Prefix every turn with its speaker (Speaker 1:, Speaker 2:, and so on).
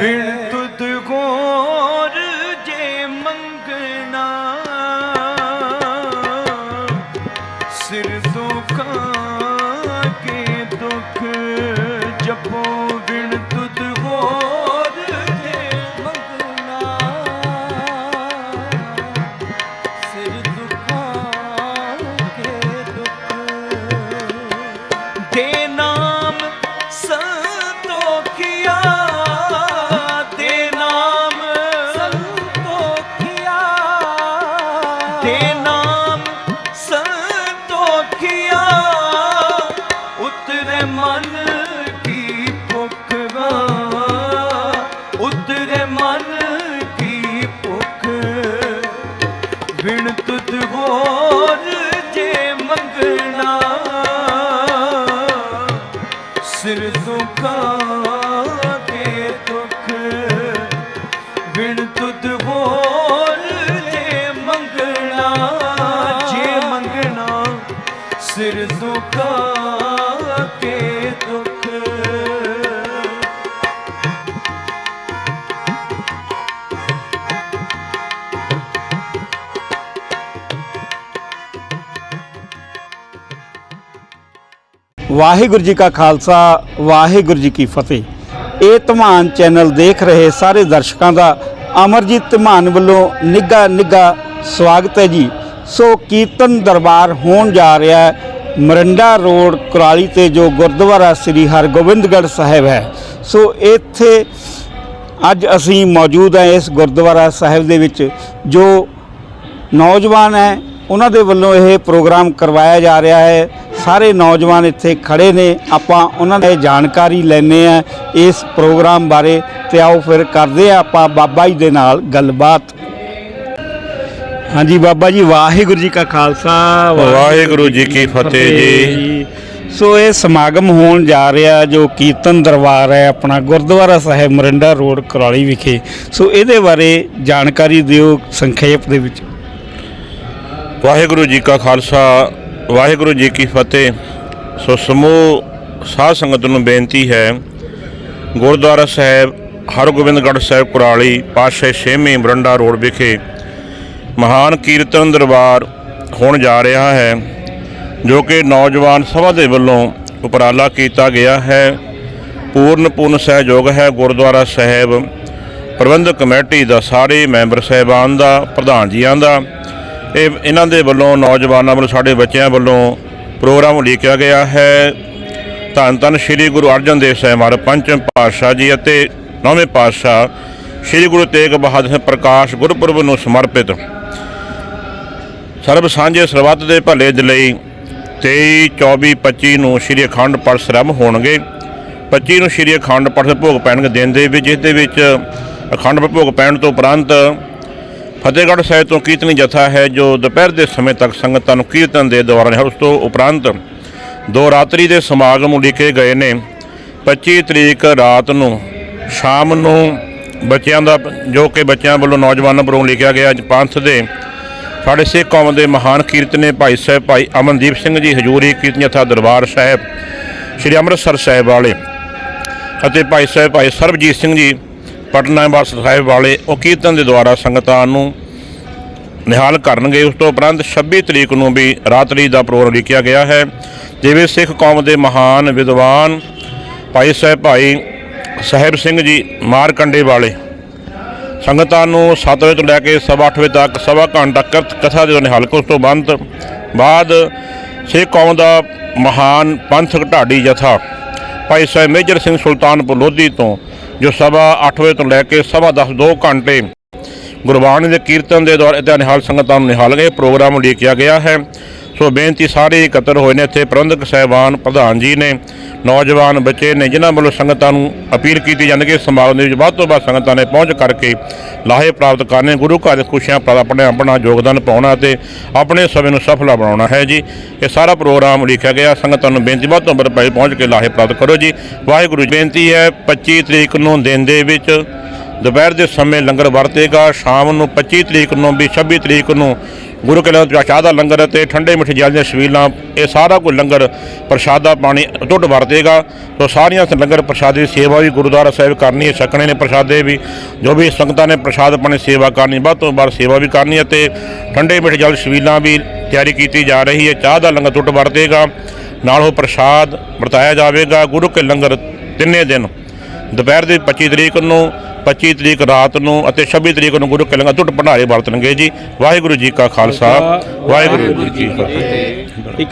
Speaker 1: ਵਿਣ ਤੁਧ ਗੋਰ ਜੇ ਮੰਗਣਾ। ਸਿਰ ਦੁਖਾਂ ਕੇ ਦੁੱਖ ਜਪੋ। ਵਿਣ ਤੁਧ ਹੋਰ ਜੇ ਮੰਗਣਾ। ਸਿਰ ਦੁਖਾਂ ਕੇ
Speaker 2: ਵਾਹਿਗੁਰੂ ਜੀ ਕਾ ਖਾਲਸਾ, ਵਾਹਿਗੁਰੂ ਜੀ ਕੀ ਫਤਿਹ। ਇਹ ਧਮਾਨ ਚੈਨਲ ਦੇਖ ਰਹੇ ਸਾਰੇ ਦਰਸ਼ਕਾਂ ਦਾ ਅਮਰਜੀਤ ਧਮਾਨ ਵੱਲੋਂ ਨਿੱਘਾ ਨਿੱਘਾ ਸਵਾਗਤ ਹੈ ਜੀ। ਸੋ ਕੀਰਤਨ ਦਰਬਾਰ ਹੋਣ ਜਾ ਰਿਹਾ ਹੈ, ਮਰੰਡਾ ਰੋਡ ਕੁਰਾਲੀ ਤੇ ਜੋ ਗੁਰਦੁਆਰਾ ਸ੍ਰੀ ਹਰਗੋਬਿੰਦਗੜ੍ਹ ਸਾਹਿਬ ਹੈ। ਸੋ ਇੱਥੇ ਅੱਜ ਅਸੀਂ ਮੌਜੂਦ ਹਾਂ ਇਸ ਗੁਰਦੁਆਰਾ ਸਾਹਿਬ ਦੇ ਵਿੱਚ, ਜੋ ਨੌਜਵਾਨ ਹੈ ਉਹਨਾਂ ਦੇ ਵੱਲੋਂ ਇਹ ਪ੍ਰੋਗਰਾਮ ਕਰਵਾਇਆ ਜਾ ਰਿਹਾ ਹੈ। ਸਾਰੇ ਨੌਜਵਾਨ ਇੱਥੇ ਖੜੇ ਨੇ। ਆਪਾਂ ਉਹਨਾਂ ਦੀ ਜਾਣਕਾਰੀ ਲੈਣੇ ਆ ਇਸ ਪ੍ਰੋਗਰਾਮ ਬਾਰੇ ਤੇ ਆਓ ਫਿਰ ਕਰਦੇ ਆ ਆਪਾਂ ਬਾਬਾ ਜੀ ਦੇ ਨਾਲ ਗੱਲਬਾਤ। ਹਾਂਜੀ ਬਾਬਾ ਜੀ ਵਾਹਿਗੁਰੂ ਜੀ ਕਾ ਖਾਲਸਾ
Speaker 3: ਵਾਹਿਗੁਰੂ ਜੀ ਕੀ ਫਤਿਹ ਜੀ।
Speaker 2: ਸੋ ਇਹ ਸਮਾਗਮ ਹੋਣ ਜਾ ਰਿਹਾ ਜੋ ਕੀਰਤਨ ਦਰਬਾਰ ਹੈ ਆਪਣਾ ਗੁਰਦੁਆਰਾ ਸਾਹਿਬ ਮਰਿੰਡਾ ਰੋਡ ਕੁਰਾਲੀ ਵਿਖੇ। ਸੋ ਇਹਦੇ ਬਾਰੇ ਜਾਣਕਾਰੀ ਦਿਓ ਸੰਖੇਪ ਦੇ ਵਿੱਚ।
Speaker 3: ਵਾਹਿਗੁਰੂ ਜੀ ਕਾ ਖਾਲਸਾ, ਵਾਹਿਗੁਰੂ ਜੀ ਕੀ ਫਤਿਹ। ਸੋ ਸਮੂਹ ਸਾਧ ਸੰਗਤ ਨੂੰ ਬੇਨਤੀ ਹੈ, ਗੁਰਦੁਆਰਾ ਸਾਹਿਬ, ਹਰਗੋਬਿੰਦਗੜ੍ਹ ਸਾਹਿਬ ਕੁਰਾਲੀ, ਪਾਤਸ਼ਾਹ ਛੇਵੀਂ ਬਰੰਡਾ ਰੋਡ ਵਿਖੇ ਮਹਾਨ ਕੀਰਤਨ ਦਰਬਾਰ ਹੋਣ ਜਾ ਰਿਹਾ ਹੈ, ਜੋ ਕਿ ਨੌਜਵਾਨ ਸਭਾ ਦੇ ਵੱਲੋਂ ਉਪਰਾਲਾ ਕੀਤਾ ਗਿਆ ਹੈ। ਪੂਰਨ ਪੂਰਨ ਸਹਿਯੋਗ ਹੈ ਗੁਰਦੁਆਰਾ ਸਾਹਿਬ। ਪ੍ਰਬੰਧਕ ਕਮੇਟੀ ਦਾ, ਸਾਰੇ ਮੈਂਬਰ ਸਾਹਿਬਾਨ ਦਾ, ਪ੍ਰਧਾਨ ਜੀਆਂ ਦਾ ਇਹ ਇਹਨਾਂ ਦੇ ਵੱਲੋਂ ਨੌਜਵਾਨਾਂ ਵੱਲੋਂ, ਸਾਡੇ ਬੱਚਿਆਂ ਵੱਲੋਂ ਪ੍ਰੋਗਰਾਮ ਉਲੀਕਿਆ ਗਿਆ ਹੈ। ਧੰਨ ਧੰਨ ਸ੍ਰੀ ਗੁਰੂ ਅਰਜਨ ਦੇਵ ਸਾਹਿਬ ਮਹਾਰਾਜ ਪੰਚਮ ਪਾਤਸ਼ਾਹ ਜੀ ਅਤੇ ਨੌਵੇਂ ਪਾਤਸ਼ਾਹ ਸ੍ਰੀ ਗੁਰੂ ਤੇਗ ਬਹਾਦਰ ਸਾਹਿਬ ਪ੍ਰਕਾਸ਼ ਗੁਰਪੁਰਬ ਨੂੰ ਸਮਰਪਿਤ। ਸਰਬ ਸਾਂਝੇ ਸਰਬੱਤ ਦੇ ਭਲੇ ਦੇ ਲਈ 23 24 25 ਨੂੰ ਸ੍ਰੀ ਅਖੰਡ ਪਾਠ ਸਰਮ ਹੋਣਗੇ। 25 ਨੂੰ ਸ੍ਰੀ ਅਖੰਡ ਪਾਠ ਦੇ ਭੋਗ ਪੈਣਗੇ ਦਿਨ ਦੇ ਵਿੱਚ, ਜਿਸ ਦੇ ਵਿੱਚ ਅਖੰਡ ਭੋਗ ਪੈਣ ਤੋਂ ਉਪਰੰਤ ਫਤਿਹਗੜ੍ਹ ਸਾਹਿਬ ਤੋਂ ਕੀਰਤਨੀ ਜਥਾ ਹੈ ਜੋ ਦੁਪਹਿਰ ਦੇ ਸਮੇਂ ਤੱਕ ਸੰਗਤਾਂ ਨੂੰ ਕੀਰਤਨ ਦੇ ਦੌਰਾਨ ਹੈ ਉਸ ਤੋਂ ਉਪਰੰਤ ਦੋ ਰਾਤਰੀ ਦੇ ਸਮਾਗਮ ਉਲੀਕੇ ਗਏ ਨੇ। 25 ਤਰੀਕ ਰਾਤ ਨੂੰ ਸ਼ਾਮ ਨੂੰ ਬੱਚਿਆਂ ਦਾ ਜੋ ਕਿ ਬੱਚਿਆਂ ਵੱਲੋਂ ਨੌਜਵਾਨਾਂ ਵੱਲੋਂ ਲਿਖਿਆ ਗਿਆ ਪੰਥ ਦੇ ਸਾਡੇ ਸਿੱਖ ਕੌਮ ਦੇ ਮਹਾਨ ਕੀਰਤਨੇ ਭਾਈ ਸਾਹਿਬ ਭਾਈ ਅਮਨਦੀਪ ਸਿੰਘ ਜੀ, ਹਜੂਰੀ ਕੀਰਤਨ ਜਥਾ ਦਰਬਾਰ ਸਾਹਿਬ, ਸ੍ਰੀ ਅੰਮ੍ਰਿਤਸਰ ਸਾਹਿਬ ਵਾਲੇ ਅਤੇ ਭਾਈ ਸਾਹਿਬ ਭਾਈ ਸਰਬਜੀਤ ਸਿੰਘ ਜੀ ਪਟਨਾ ਬਾਸ ਸਾਹਿਬ ਵਾਲੇ ਉਹ ਕੀਰਤਨ ਦੇ ਦੁਆਰਾ ਸੰਗਤਾਂ ਨੂੰ ਨਿਹਾਲ ਕਰਨਗੇ। ਉਸ ਤੋਂ ਉਪਰੰਤ 26 ਤਰੀਕ ਨੂੰ ਵੀ ਰਾਤਰੀ ਦਾ ਪ੍ਰੋਗਰਾਮ ਲਿਖਿਆ ਗਿਆ ਹੈ, ਜਿਵੇਂ ਸਿੱਖ ਕੌਮ ਦੇ ਮਹਾਨ ਵਿਦਵਾਨ ਭਾਈ ਸਾਹਿਬ ਭਾਈ ਸਾਹਿਬ ਸਿੰਘ ਜੀ ਮਾਰਕੰਡੇ ਵਾਲੇ। ਸੰਗਤਾਂ ਨੂੰ 7 ਵਜੇ ਤੋਂ ਲੈ ਕੇ ਸਵਾ ਅੱਠ ਵਜੇ ਤੱਕ ਸਵਾ ਘੰਟਾ ਕਥਾ ਦੇ ਨਿਹਾਲ ਉਸ ਤੋਂ ਬੰਦ। ਬਾਅਦ ਸਿੱਖ ਕੌਮ ਦਾ ਮਹਾਨ ਪੰਥਕ ਢਾਡੀ ਜਥਾ ਭਾਈ ਸਾਹਿਬ ਮੇਜਰ ਸਿੰਘ ਸੁਲਤਾਨਪੁਰ ਲੋਧੀ ਤੋਂ ਜੋ ਸਵਾ ਅੱਠ ਵਜੇ ਤੋਂ ਲੈ ਕੇ ਸਵਾ 10 ਦੋ ਘੰਟੇ ਗੁਰਬਾਣੀ ਦੇ ਕੀਰਤਨ ਦੇ ਦੌਰਾਨ ਇਹਦਾ ਨਿਹਾਲ ਸੰਗਤਾਂ ਨੂੰ ਨਿਹਾਲ ਗਏ। ਪ੍ਰੋਗਰਾਮ ਉਲੀਕਿਆ ਗਿਆ ਹੈ। ਸੋ ਬੇਨਤੀ ਸਾਰੇ ਇਕੱਤਰ ਹੋਏ ਨੇ ਇੱਥੇ। ਪ੍ਰਬੰਧਕ ਸਹਿਬਾਨ, ਪ੍ਰਧਾਨ ਜੀ ਨੇ, ਨੌਜਵਾਨ ਬੱਚੇ ਨੇ, ਜਿਨ੍ਹਾਂ ਵੱਲੋਂ ਸੰਗਤਾਂ ਨੂੰ ਅਪੀਲ ਕੀਤੀ ਜਾਂਦੀ ਕਿ ਸਮਾਗਮ ਦੇ ਵਿੱਚ ਵੱਧ ਤੋਂ ਵੱਧ ਸੰਗਤਾਂ ਨੇ ਪਹੁੰਚ ਕਰਕੇ ਲਾਹੇ ਪ੍ਰਾਪਤ ਕਰਨੇ, ਗੁਰੂ ਘਰ ਦੇ ਖੁਸ਼ੀਆਂ ਪ੍ਰਾਪਤ ਆਪਣੇ ਆਪਣਾ ਯੋਗਦਾਨ ਪਾਉਣਾ ਤੇ ਆਪਣੇ ਸਮੇਂ ਨੂੰ ਸਫਲਾ ਬਣਾਉਣਾ ਹੈ ਜੀ। ਇਹ ਸਾਰਾ ਪ੍ਰੋਗਰਾਮ ਲਿਖਿਆ ਗਿਆ। ਸੰਗਤਾਂ ਨੂੰ ਬੇਨਤੀ ਵੱਧ ਤੋਂ ਵੱਧ ਪਹੁੰਚ ਕੇ ਲਾਹੇ ਪ੍ਰਾਪਤ ਕਰੋ ਜੀ। ਵਾਹਿਗੁਰੂ ਜੀ ਬੇਨਤੀ ਹੈ 25 ਤਰੀਕ ਨੂੰ ਦਿਨ ਦੇ ਵਿੱਚ ਦੁਪਹਿਰ ਦੇ ਸਮੇਂ ਲੰਗਰ ਵਰਤੇਗਾ। ਸ਼ਾਮ ਨੂੰ 25 ਤਰੀਕ ਨੂੰ ਵੀ 26 ਤਰੀਕ ਨੂੰ ਗੁਰੂ ਕੇ ਲੰਗਰ ਚਾਹ ਦਾ ਲੰਗਰ ਅਤੇ ਠੰਡੇ ਮਿੱਠੇ ਜਲ ਦੀਆਂ ਛਬੀਲਾਂ, ਇਹ ਸਾਰਾ ਕੁਝ ਲੰਗਰ ਪ੍ਰਸ਼ਾਦਾ ਪਾਣੀ ਟੁੱਟ ਵਰਤੇਗਾ। ਸੋ ਸਾਰੀਆਂ ਲੰਗਰ ਪ੍ਰਸ਼ਾਦੇ ਦੀ ਸੇਵਾ ਵੀ ਗੁਰਦੁਆਰਾ ਸਾਹਿਬ ਕਰਨੀ ਹੈ, ਛਕਣੇ ਨੇ ਪ੍ਰਸ਼ਾਦੇ ਵੀ। ਜੋ ਵੀ ਸੰਗਤਾਂ ਨੇ ਪ੍ਰਸ਼ਾਦ ਪਾਣੀ ਸੇਵਾ ਕਰਨੀ, ਵੱਧ ਤੋਂ ਵੱਧ ਸੇਵਾ ਵੀ ਕਰਨੀ ਹੈ ਤੇ ਠੰਡੇ ਮਿੱਠੇ ਜਲ ਛਬੀਲਾਂ ਵੀ ਤਿਆਰੀ ਕੀਤੀ ਜਾ ਰਹੀ ਹੈ। ਚਾਹ ਦਾ ਲੰਗਰ ਟੁੱਟ ਵਰਤੇਗਾ, ਨਾਲ ਉਹ ਪ੍ਰਸ਼ਾਦ ਵਰਤਾਇਆ ਜਾਵੇਗਾ। ਗੁਰੂ ਕੇ ਲੰਗਰ ਤਿੰਨੇ ਦਿਨ, ਦੁਪਹਿਰ ਦੇ 25 ਤਰੀਕ ਨੂੰ 25 ਤਰੀਕ ਰਾਤ ਨੂੰ ਅਤੇ 26 ਤਰੀਕ ਨੂੰ ਗੁਰੂ ਕੇ ਲੰਗਰ ਟੁੱਟ ਭੰਡਾਰੇ ਵਰਤਣਗੇ ਜੀ। ਵਾਹਿਗੁਰੂ ਜੀ ਕਾ ਖਾਲਸਾ ਵਾਹਿਗੁਰੂ ਜੀ ਕੀ ਫਤਿਹ।